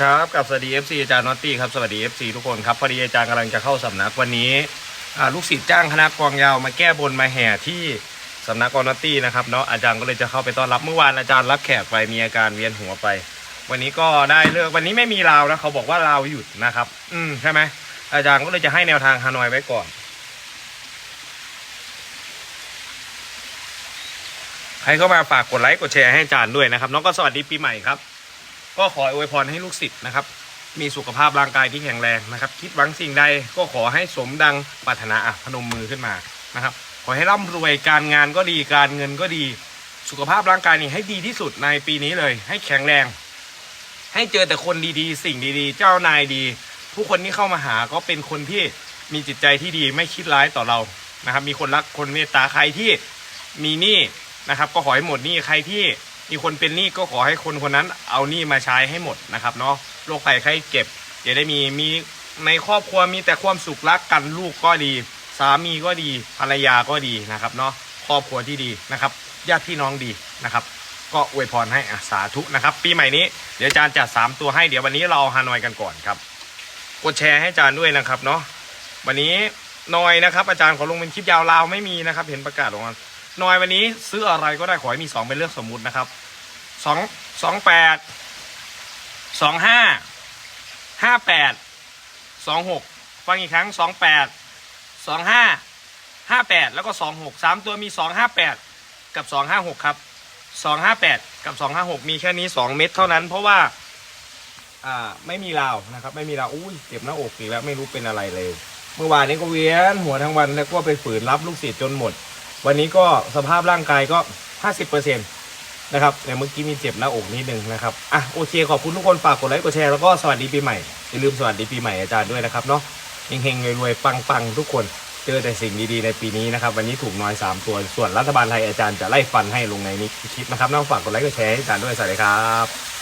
ครับกับสวัสดี FC อาจารย์นอตตี้ครับสวัสดี FC ทุกคนครับพอดีอาจารย์กำลังจะเข้าสำนักวันนี้ลูกศิษย์จ้างคณะกองยาวมาแก้บนมาแห่ที่สำนักกองนอตตี้นะครับเนาะอาจารย์ก็เลยจะเข้าไปต้อนรับเมื่อวานอาจารย์รับแขกไปมีอาการเวียนหัวไป วันนี้ก็ได้เลือกวันนี้ไม่มีลาวนะเขาบอกว่าลาวหยุดนะครับ อืมใช่ไหมอาจารย์ก็เลยจะให้แนวทางฮานอยไว้ก่อนใครเข้ามาฝากกดไลค์กดแชร์ให้อาจารย์ด้วยนะครับน้องก็สวัสดีปีใหม่ครับ ก็ขออวยพรให้ลูกศิษย์นะครับ มีสุขภาพร่างกายที่แข็งแรงนะครับ คิดหวังสิ่งใดก็ขอให้สมดังปรารถนาอะพนมมือขึ้นมานะครับ ขอให้ร่ำรวยการงานก็ดีการเงินก็ดี สุขภาพร่างกายนี่ให้ดีที่สุดในปีนี้เลย ให้แข็งแรง ให้เจอแต่คนดีๆ สิ่งดีๆ เจ้านายดี ผู้คนที่เข้ามาหาก็เป็นคนที่มีจิตใจที่ดีไม่คิดร้ายต่อเรานะครับ มีคนรักคนเมตตาใครที่มีหนี้นะครับ ก็ขอให้หมดหนี้ใครที่ มีคนเป็นหนี้ก็ขอให้คนคนนั้นเอาหนี้มาใช้ให้หมดนะครับเนาะโรคภัยไข้เจ็บอย่าได้มีมีในครอบครัวมีแต่ความสุขรักกันลูกก็ดี สามีก็ดีภรรยาก็ดีนะครับเนาะครอบครัวที่ดีนะครับญาติพี่น้องดีนะครับก็อวยพรให้อะสาธุนะครับ ปีใหม่นี้เดี๋ยวอาจารย์จัดสามตัวให้เดี๋ยววันนี้เราเอาฮานอยกันก่อนครับ กดแชร์ให้อาจารย์ด้วยนะครับเนาะวันนี้นอยนะครับ อาจารย์ขอลงเป็นคลิปยาวลาวไม่มีนะครับ เห็นประกาศลงมา นอยวันนี้ซื้ออะไรก็ได้ขอให้มีสองเป็นเรื่องสมมุตินะครับสองสองแปดสองห้าห้าแปดสองหกฟังอีกครั้งสองแปดสองห้าห้าแปดแล้วก็สองหกสามตัวมีสองห้าแปดกับสองห้าหกครับสองห้าแปดกับสองห้าหกมีแค่นี้สองเม็ดเท่านั้น เพราะว่าอ่าไม่มีราวนะครับ ไม่มีราวอุ้ยเจ็บหน้าอกอีกแล้วไม่รู้เป็นอะไรเลย เมื่อวานนี้ก็เวียนหัวทั้งวันแล้วก็ไปฝืนรับลูกศิษย์จนหมด วันนี้ก็สภาพร่างกายก็ห้าสิบเปอร์เซ็นต์นะครับแต่เมื่อกี้มีเจ็บหน้าอกนิดนึงนะครับอะโอเคขอบคุณทุกคนฝากกดไลค์กดแชร์แล้วก็สวัสดีปีใหม่อย่าลืมสวัสดีปีใหม่อาจารย์ด้วยนะครับเนาะเฮงๆรวยๆปังๆ ทุกคนเจอแต่สิ่งดีๆในปีนี้นะครับ วันนี้ถูกน้อยสามตัวส่วนรัฐบาลไทยอาจารย์จะไล่ฟันให้ลงในนี้คลิปนะครับน้องฝากกดไลค์กดแชร์ให้อาจารย์ด้วยสวัสดีครับ